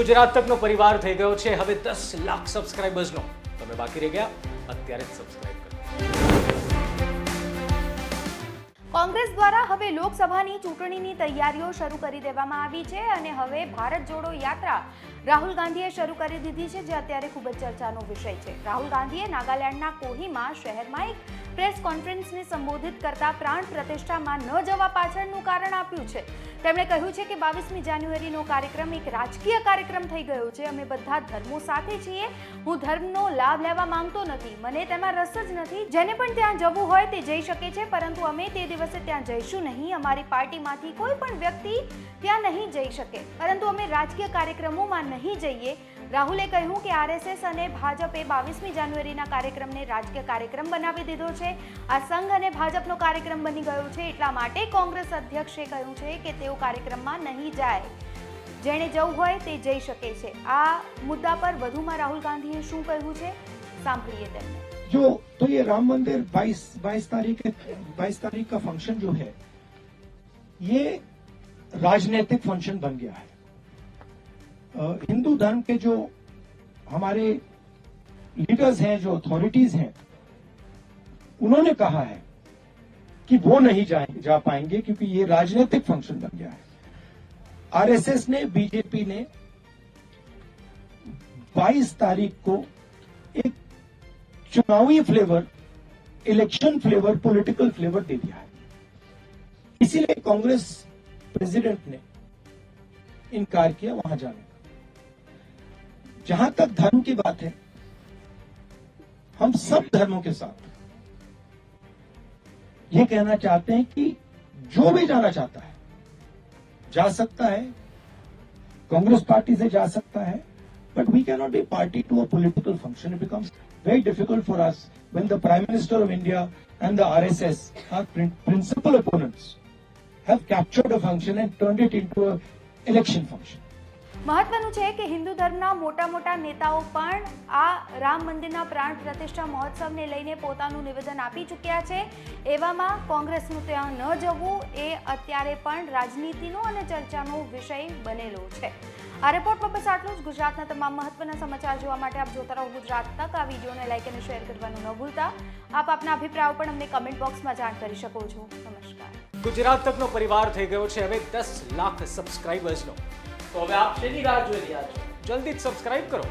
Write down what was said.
ગુજરાત તકનો પરિવાર થઈ ગયો છે. હવે દસ લાખ સબસ્ક્રાઇબર્સનો તમે બાકી રહી ગયા? અત્યારે જ સબસ્ક્રાઇબ કરો. કોંગ્રેસ દ્વારા હવે લોકસભાની ચૂંટણીની તૈયારીઓ શરૂ કરી દેવામાં આવી છે અને હવે ભારત જોડો યાત્રા રાહુલ ગાંધીએ શરૂ કરી દીધી છે, જે અત્યારે ખૂબ જ ચર્ચાનો વિષય છે. રાહુલ ગાંધીએ નાગાલેન્ડના કોહીમાં શહેરમાં એક પ્રેસ કોન્ફરન્સને સંબોધિત કરતા પ્રાણ પ્રતિષ્ઠામાં ન જવા પાછળનું કારણ આપ્યું છે. તેમણે કહ્યું છે કે બાવીસમી જાન્યુઆરીનો કાર્યક્રમ એક રાજકીય કાર્યક્રમ થઈ ગયો છે. અમે બધા ધર્મો સાથે છીએ. હું ધર્મનો લાભ લેવા માંગતો નથી. મને તેમાં રસ જ નથી. જેને પણ ત્યાં જવું હોય તે જઈ શકે છે, પરંતુ અમે તે દિવસે ત્યાં જઈશું નહીં. અમારી પાર્ટીમાંથી કોઈ પણ વ્યક્તિ ત્યાં નહીં જઈ શકે. પરંતુ અમે રાજકીય કાર્યક્રમોમાં નહીં જઈએ. રાહુલે કહ્યું કે આરએસએસ અને ભાજપે બાવીસમી જાન્યુઆરીના કાર્યક્રમને રાજકીય કાર્યક્રમ બનાવી દીધો છે આ સંઘ અને ભાજપનો કાર્યક્રમ બની ગયો છે એટલા માટે કોંગ્રેસ અધ્યક્ષે કહ્યું છે કે તેઓ કાર્યક્રમમાં નહીં જાય જેણે જવું હોય તે જઈ શકે છે આ મુદ્દા પર વધુમાં રાહુલ ગાંધીએ શું કહ્યું છે સાંભળીએ તેમને जो तो ये राम मंदिर 22 22 तारीख बाईस तारीख का फंक्शन जो है ये राजनीतिक फंक्शन बन गया है अ, हिंदू धर्म के जो हमारे लीडर्स हैं, जो अथॉरिटीज हैं, उन्होंने कहा है कि वो नहीं जाए, जा पाएँगे क्योंकि ये राजनीतिक फ़ंक्शन बन गया है। आरएसएस ने बीजेपी ने 22 तारीख को एक चुनावी flavour election flavour political flavour दे दिया है। इसीलिए कांग्रेस प्रेसिडेंट ने इनकार किया, वहाँ जाने। जहाँ तक धर्म की बात है, हम सब धर्मों के साथ ये कहना चाहते हैं कि जो भी जाना चाहता है, जा सकता है, कांग्रेस पार्टी से जा सकता है but we cannot be party to a political function it becomes very difficult for us when the prime minister of India and the R S S principal opponents have captured a function and turn it into a election function મહત્વનું છે કે હિન્દુ ધર્મના મોટા મોટા નેતાઓ પણ આ રામ મંદિરના પ્રાણ પ્રતિષ્ઠા મહોત્સવને લઈને પોતાનું નિવેદન આપી ચૂક્યા છે. એવામાં કોંગ્રેસનું ત્યાં ન જવું એ અત્યારે પણ રાજનીતિનો અને ચર્ચાનો વિષય બનેલો છે. આ રિપોર્ટમાં બસ આટલું જ. ગુજરાતના તમામ મહત્વના સમાચાર જોવા માટે આપ જોતા રહો ગુજરાત તક. આ વિડીયોને લાઈક અને શેર કરવાનું ન ભૂલતા. આપ આપના અભિપ્રાયો પણ અમને કમેન્ટ બોક્સમાં જાણ કરી શકો છો. નમસ્કાર. ગુજરાત તકનો પરિવાર થઈ ગયો છે. હવે દસ લાખ સબસ્ક્રાઇબર્સનો તો હવે આપ તેની રાહ જોઈ રહ્યા છો. જલ્દી જ સબસ્ક્રાઇબ કરો.